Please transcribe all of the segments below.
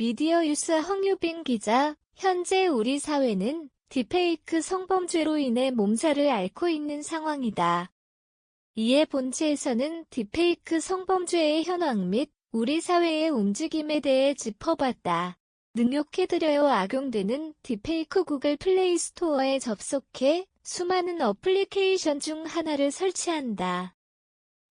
미디어 유스 황유빈 기자, 현재 우리 사회는 딥페이크 성범죄로 인해 몸살을 앓고 있는 상황이다. 이에 본체에서는 딥페이크 성범죄의 현황 및 우리 사회의 움직임에 대해 짚어봤다. 능욕해드려요 악용되는 딥페이크 구글 플레이 스토어에 접속해 수많은 어플리케이션 중 하나를 설치한다.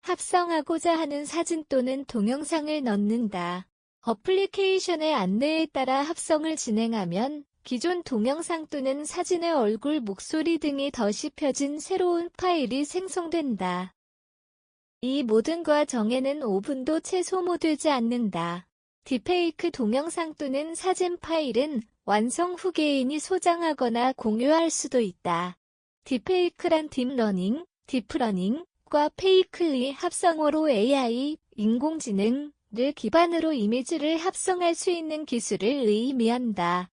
합성하고자 하는 사진 또는 동영상을 넣는다. 어플리케이션의 안내에 따라 합성을 진행하면 기존 동영상 또는 사진의 얼굴, 목소리 등이 펴진 새로운 파일이 생성된다. 이 모든 과정에는 5분도 채 소모되지 않는다. 딥페이크 동영상 또는 사진 파일은 완성 후 개인이 소장하거나 공유할 수도 있다. 딥페이크란 딥러닝, 딥러닝과 페이클리 합성어로 AI, 인공지능 을 기반으로 이미지를 합성할 수 있는 기술을 의미한다.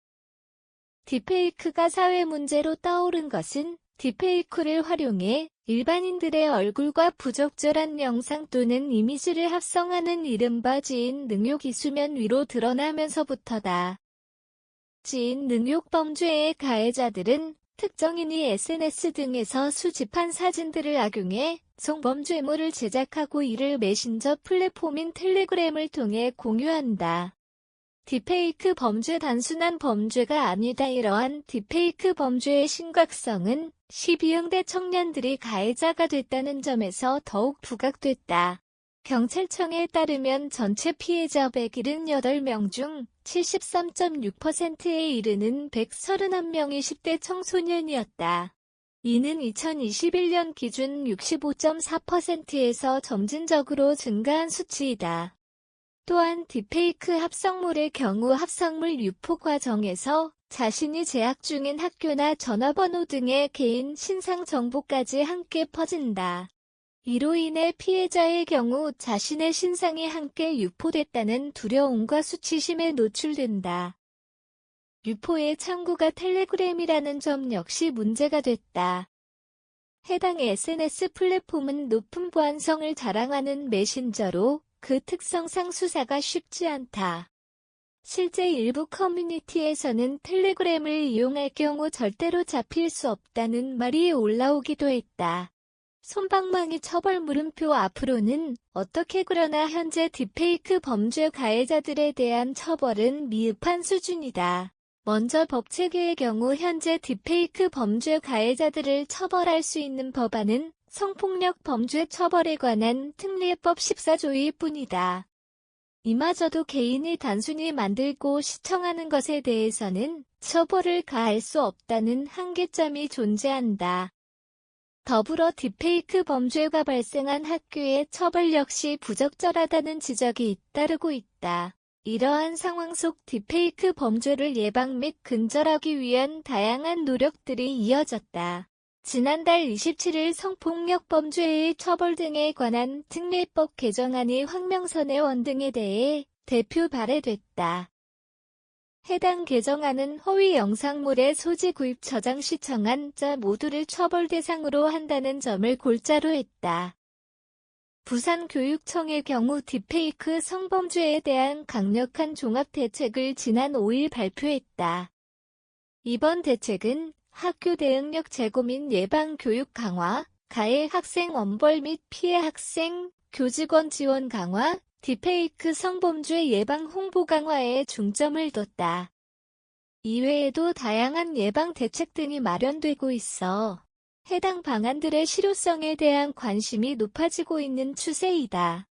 딥페이크가 사회 문제로 떠오른 것은 딥페이크를 활용해 일반인들의 얼굴과 부적절한 영상 또는 이미지를 합성하는 이른바 지인 능욕이 수면 위로 드러나면서부터다. 지인 능욕 범죄의 가해자들은 특정인이 SNS 등에서 수집한 사진들을 악용해 성범죄물을 제작하고 이를 메신저 플랫폼인 텔레그램을 통해 공유한다. 딥페이크 범죄 단순한 범죄가 아니다. 이러한 딥페이크 범죄의 심각성은 12형대 청년들이 가해자가 됐다는 점에서 더욱 부각됐다. 경찰청에 따르면 전체 피해자 178명 중 73.6%에 이르는 131명이 10대 청소년이었다. 이는 2021년 기준 65.4%에서 점진적으로 증가한 수치이다. 또한 딥페이크 합성물의 경우 합성물 유포 과정에서 자신이 재학 중인 학교나 전화번호 등의 개인 신상 정보까지 함께 퍼진다. 이로 인해 피해자의 경우 자신의 신상이 함께 유포됐다는 두려움과 수치심에 노출된다. 유포의 창구가 텔레그램이라는 점 역시 문제가 됐다. 해당 SNS 플랫폼은 높은 보안성을 자랑하는 메신저로 그 특성상 수사가 쉽지 않다. 실제 일부 커뮤니티에서는 텔레그램을 이용할 경우 절대로 잡힐 수 없다는 말이 올라오기도 했다. 손방망이 처벌 물음표 앞으로는 어떻게 그러나 현재 딥페이크 범죄 가해자들에 대한 처벌은 미흡한 수준이다. 먼저 법 체계의 경우 현재 딥페이크 범죄 가해자들을 처벌할 수 있는 법안은 성폭력 범죄 처벌에 관한 특례법 14조일 뿐이다. 이마저도 개인이 단순히 만들고 시청하는 것에 대해서는 처벌을 가할 수 없다는 한계점이 존재한다. 더불어 딥페이크 범죄가 발생한 학교의 처벌 역시 부적절하다는 지적이 잇따르고 있다. 이러한 상황 속 딥페이크 범죄를 예방 및 근절하기 위한 다양한 노력들이 이어졌다. 지난달 27일 성폭력 범죄의 처벌 등에 관한 특례법 개정안이 황명선 의원 등에 대해 대표 발의됐다. 해당 개정안은 허위 영상물의 소지 구입 저장 시청한 자 모두를 처벌 대상으로 한다는 점을 골자로 했다. 부산교육청의 경우 딥페이크 성범죄에 대한 강력한 종합대책을 지난 5일 발표했다. 이번 대책은 학교 대응력 제고 및 예방 교육 강화, 가해 학생 엄벌 및 피해 학생, 교직원 지원 강화, 딥페이크 성범죄 예방 홍보 강화에 중점을 뒀다. 이외에도 다양한 예방 대책 등이 마련되고 있어 해당 방안들의 실효성에 대한 관심이 높아지고 있는 추세이다.